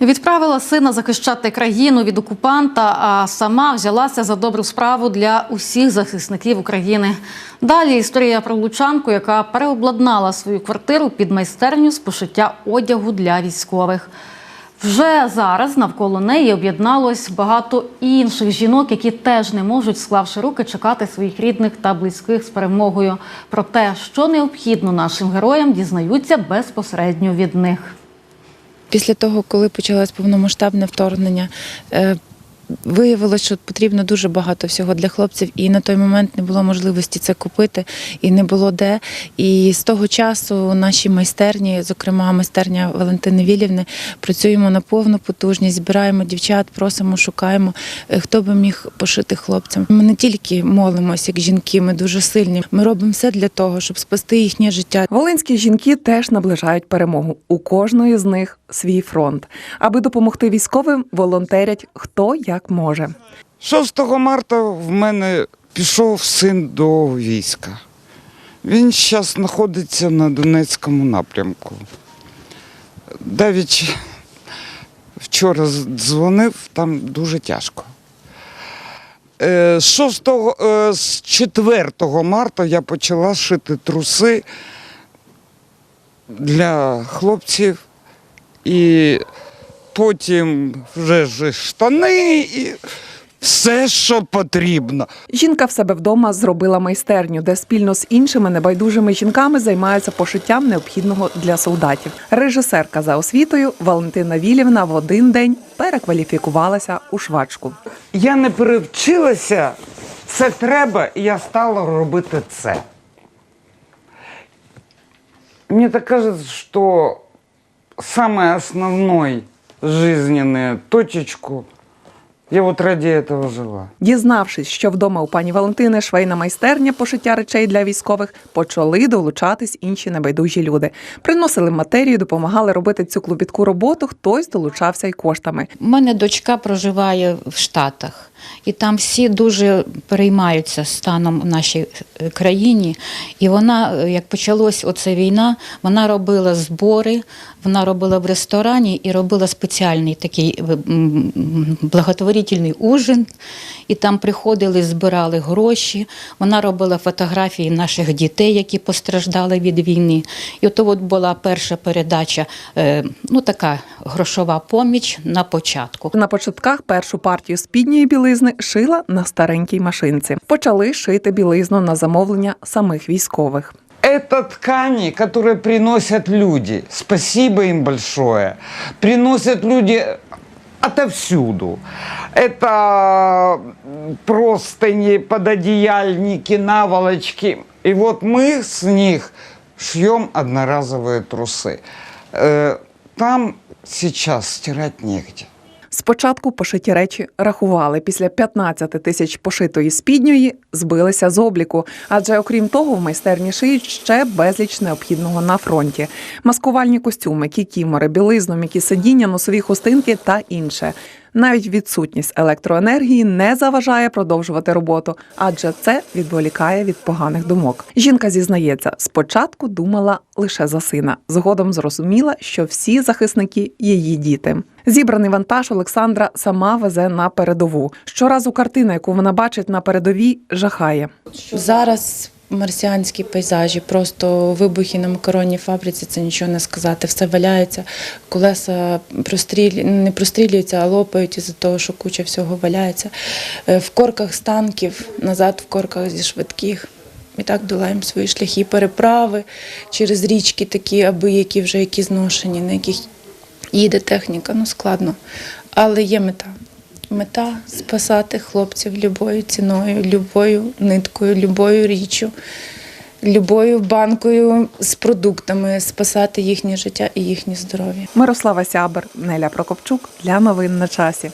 Відправила сина захищати країну від окупанта, а сама взялася за добру справу для усіх захисників України. Далі історія про лучанку, яка переобладнала свою квартиру під майстерню з пошиття одягу для військових. Вже зараз навколо неї об'єдналось багато інших жінок, які теж не можуть, склавши руки, чекати своїх рідних та близьких з перемогою. Про те, що необхідно нашим героям, дізнаються безпосередньо від них. Після того, коли почалось повномасштабне вторгнення, виявилось, що потрібно дуже багато всього для хлопців, і на той момент не було можливості це купити, і не було де. І з того часу у нашій майстерні, зокрема майстерня Валентини Вілівни, працюємо на повну потужність, збираємо дівчат, просимо, шукаємо, е, хто би міг пошити хлопцям. Ми не тільки молимося, як жінки, ми дуже сильні. Ми робимо все для того, щоб спасти їхнє життя. Волинські жінки теж наближають перемогу. У кожної з них свій фронт. Аби допомогти військовим, волонтерять хто як може. 6 марта в мене пішов син до війська. Він зараз знаходиться на Донецькому напрямку. Давіч вчора дзвонив, там дуже тяжко. Е, З 6, е, з 4 марта я почала шити труси для хлопців і потім вже ж штани і все, що потрібно. Жінка в себе вдома зробила майстерню, де спільно з іншими небайдужими жінками займаються пошиттям необхідного для солдатів. Режисерка за освітою Валентина Вілівна в один день перекваліфікувалася у швачку. Я не перевчилася, це треба, і я стала робити це. Мне так кажется, что самой основной жизненную точечку я от ради этого жила. Дізнавшись, що вдома у пані Валентини швейна майстерня пошиття речей для військових, почали долучатись інші небайдужі люди. Приносили матерію, допомагали робити цю клопітку роботу. Хтось долучався й коштами. У мене дочка проживає в Штатах, і там всі дуже переймаються станом в нашій е, країні. І вона, е, як почалась оця війна, вона робила збори, вона робила в ресторані і робила спеціальний такий благотворительний ужин. І там приходили, збирали гроші. Вона робила фотографії наших дітей, які постраждали від війни. І от от була перша передача, е, ну така грошова поміч на початку. На початках першу партію спідньої білизни шила на старенькій машинці. Почали шити білизну на замовлення самих військових. Это ткани, которые приносят люди. Спасибо им большое. Приносят люди отовсюду. Это простыни, пододеяльники, наволочки. И вот мы с них шьем одноразовые трусы. Э, Там сейчас стирать негде. Спочатку пошиті речі рахували. Після 15 тисяч пошитої спідньої збилися з обліку. Адже окрім того, в майстерні шиють ще безліч необхідного на фронті: маскувальні костюми, кікімори, білизну, м'які сидіння, носові хустинки та інше. Навіть відсутність електроенергії не заважає продовжувати роботу, адже це відволікає від поганих думок. Жінка зізнається, спочатку думала лише за сина. Згодом зрозуміла, що всі захисники її діти. Зібраний вантаж Олександра сама везе на передову. Щоразу картина, яку вона бачить на передовій, жахає. Зараз марсіанські пейзажі, просто вибухи на макаронній фабриці, це нічого не сказати. Все валяється, колеса прострілі... не прострілюються, а лопають із-за того, що куча всього валяється. Е, В корках з танків, назад в корках зі швидких. І так долаємо свої шляхи, переправи через річки такі, аби які вже які зношені, на яких їде техніка, ну складно. Але є мета. Мета спасати хлопців любою ціною, любою ниткою, любою річчю, любою банкою з продуктами, спасати їхнє життя і їхнє здоров'я. Мирослава Сябер, Неля Прокопчук для новин на часі.